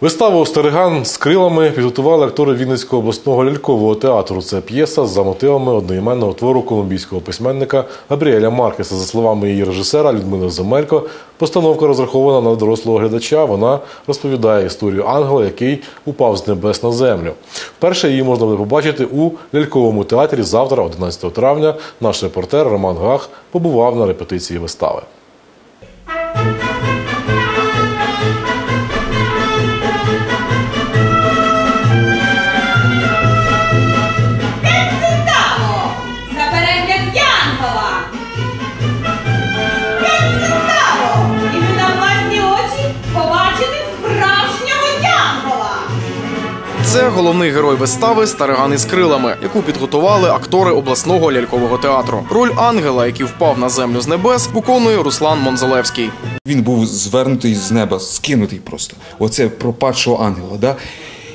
Виставу Стереган з крилами підготували актори Вінницького обласного лялькового театру. Це п'єса за мотивами одноіменного твору колумбійського письменника Габріеля Маркеса. За словами її режисера Людмили Земелько, постановка розрахована на дорослого глядача. Вона розповідає історію ангела, який упав з небес на землю. Вперше її можна буде побачити у ляльковому театрі завтра, 11 травня. Наш репортер Роман Гах побував на репетиції вистави. Це головний герой вистави Стариган із крилами, яку підготували актори обласного лялькового театру. Роль ангела, який впав на землю з небес, виконує Руслан Монзалевський. Він був звернутий з неба, скинутий просто. Оце пропадшого ангела. Да?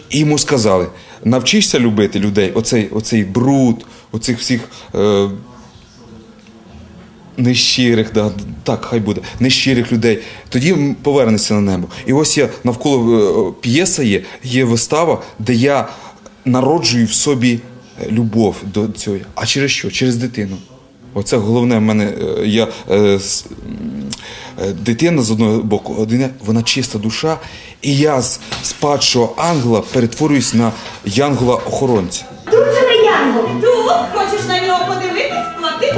І йому сказали: навчишся любити людей, оцей, оцей бруд, оцих всіх. Е- Нещирих, да, так, хай буде, нещирих людей. Тоді м, повернешся на небо. І ось я навколо е, п'єса є, є вистава, де я народжую в собі е, любов до цього. А через що? Через дитину. Оце головне в мене. е, Я, е, е, дитина з одного боку, одне, вона чиста душа, і я з спадшого ангела перетворююсь на янгола-охоронця.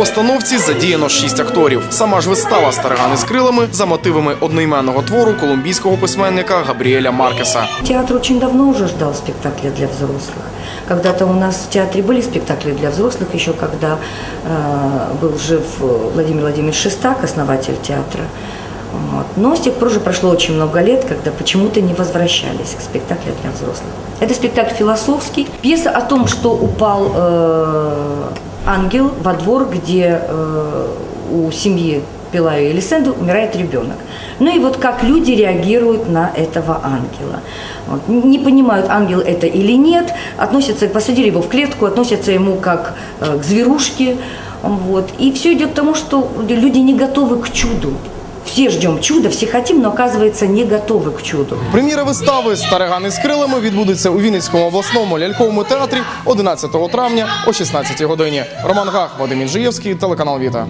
постановці задіяно шість акторів. Сама ж вистава Стариган із крилами за мотивами одноіменного твору колумбійського письменника Габріеля Маркеса. Театр очень давно уже ждал спектакля для взрослых. Когда-то у нас в театре были спектакли для взрослых, еще когда э, был жив э, Владимир Владимирович Шестак, основатель театра. Вот. Но с тех пор уже прошло очень много лет, когда почему-то не возвращались к спектаклю для взрослых. Это спектакль философский. Пьеса о том, что упал э, ангел во двор, где э, у семьи Пилаю и Элисенду умирает ребенок. Ну и вот как люди реагируют на этого ангела. Вот. Не понимают, ангел это или нет, относятся, посадили его в клетку, относятся ему как э, к зверушке. Вот. И все идет к тому, что люди не готовы к чуду. Все ждем чуда, всі хотим, но оказывается не готовы к чуду. Прем'єра вистави Старигани з крилами відбудеться у Вінницькому обласному ляльковому театрі 11 травня о 16 годині. Роман Гах, Вадим Інжиєвський, телеканал Віта.